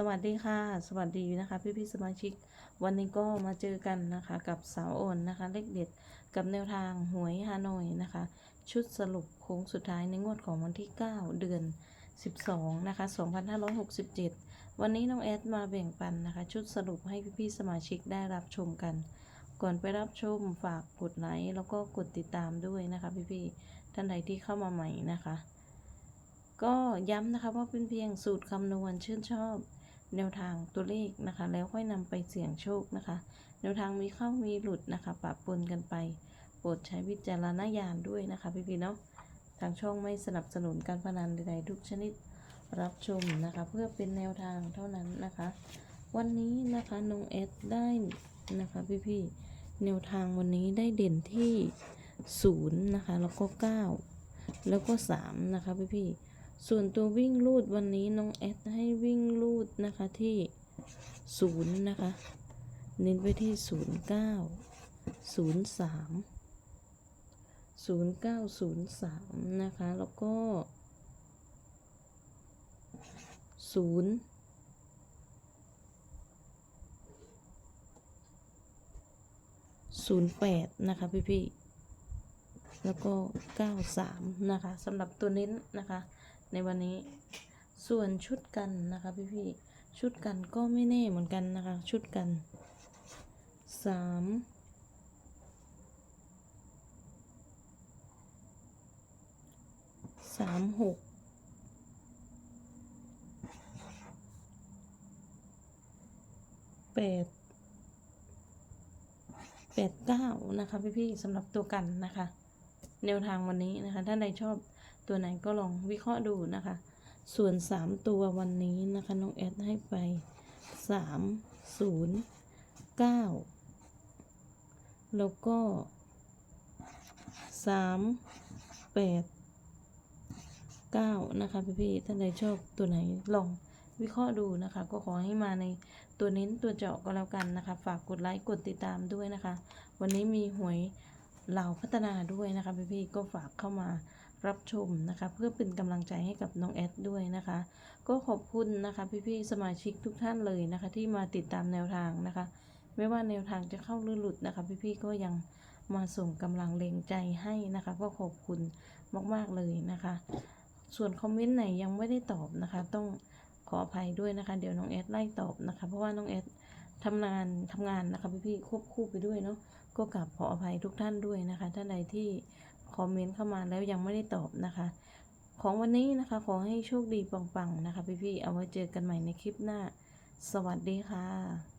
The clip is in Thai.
สวัสดีค่ะ สวัสดีนะคะพี่พี่สมาชิก วันนี้ก็มาเจอกันนะคะกับสาวโอนนะคะเลขเด็ดกับแนวทางหวยฮานอยนะคะ ชุดสรุปโค้งสุดท้ายในงวดของวันที่ 9 เดือน 12นะคะ2567 วันนี้น้องแอดมาแบ่งปันนะคะ ชุดสรุปให้พี่พี่สมาชิกได้รับชมกัน ก่อนไปรับชมฝากกดไลค์แล้วก็กดติดตามด้วยนะคะพี่พี่ท่านใดที่เข้ามาใหม่นะคะ ก็ย้ำนะคะว่าเป็นเพียงสูตรคำนวณชื่นชอบ แนวทางตัวเลขนะคะ แล้วค่อยนำไปเสี่ยงโชคนะคะ แนวทางมีเข้ามีหลุดนะคะปะปนกันไป โปรดใช้วิจารณญาณด้วยนะคะพี่ๆเนาะทางช่องไม่สนับสนุนการพนันใดๆทุกชนิดรับชมนะคะ เพื่อเป็นแนวทางเท่านั้นนะคะ วันนี้นะคะน้องเอสได้นะคะพี่ๆแนวทางวันนี้ได้เด่นที่ศูนย์นะคะ แล้วก็เก้าแล้วก็สามนะคะพี่ๆ ส่วนตัววิ่งลูดวันนี้น้องแอดให้วิ่งลูดนะคะที่ศูนย์นะคะ เน้นไปที่ศูนย์เก้าศูนย์สามศูนย์เก้าศูนย์สามนะคะ แล้วก็ศูนย์ศูนย์แปดนะคะพี่พี่ๆแล้วก็ 93 นะคะสำหรับตัวเน้นนะคะ ในวันนี้ ส่วนชุดกันนะคะพี่ๆชุดกันก็ไม่แน่เหมือนกันนะคะ ชุดกัน3 3 6 8แปดเก้านะคะพี่ๆสำหรับตัวกันนะคะ แนวทางวันนี้นะคะ ถ้าใดชอบ ตัวไหนก็ลองวิเคราะห์ดูนะคะ ส่วนสามตัววันนี้นะคะน้องแอดให้ไปสามศูนย์เก้าแล้วก็สามแปดเก้านะคะพี่ๆท่านใดชอบตัวไหนลองวิเคราะห์ดูนะคะ ก็ขอให้มาในตัวเน้นตัวเจาะก็แล้วกันนะคะ ฝากกดไลค์กดติดตามด้วยนะคะ วันนี้มีหวย เหล่าพัฒนาด้วยนะคะพี่ๆก็ฝากเข้ามารับชมนะคะ เพื่อเป็นกำลังใจให้กับน้องแอดด้วยนะคะ ก็ขอบคุณนะคะพี่ๆสมาชิกทุกท่านเลยนะคะ ที่มาติดตามแนวทางนะคะ ไม่ว่าแนวทางจะเข้าหรือหลุดนะคะ พี่ๆก็ยังมาส่งกำลังแรงใจให้นะคะ ก็ขอบคุณมากๆเลยนะคะ ส่วนคอมเมนต์ไหนยังไม่ได้ตอบนะคะ ต้องขออภัยด้วยนะคะ เดี๋ยวน้องแอดไล่ตอบนะคะ เพราะว่าน้องแอด ทำงานทำงานนะคะพี่ๆควบคู่ไปด้วยเนาะก็กลับขออภัยทุกท่านด้วยนะคะท่านใดที่คอมเมนต์เข้ามาแล้วยังไม่ได้ตอบนะคะ ของวันนี้นะคะขอให้โชคดีปังๆนะคะ พี่ๆเอาไว้เจอกันใหม่ในคลิปหน้า สวัสดีค่ะ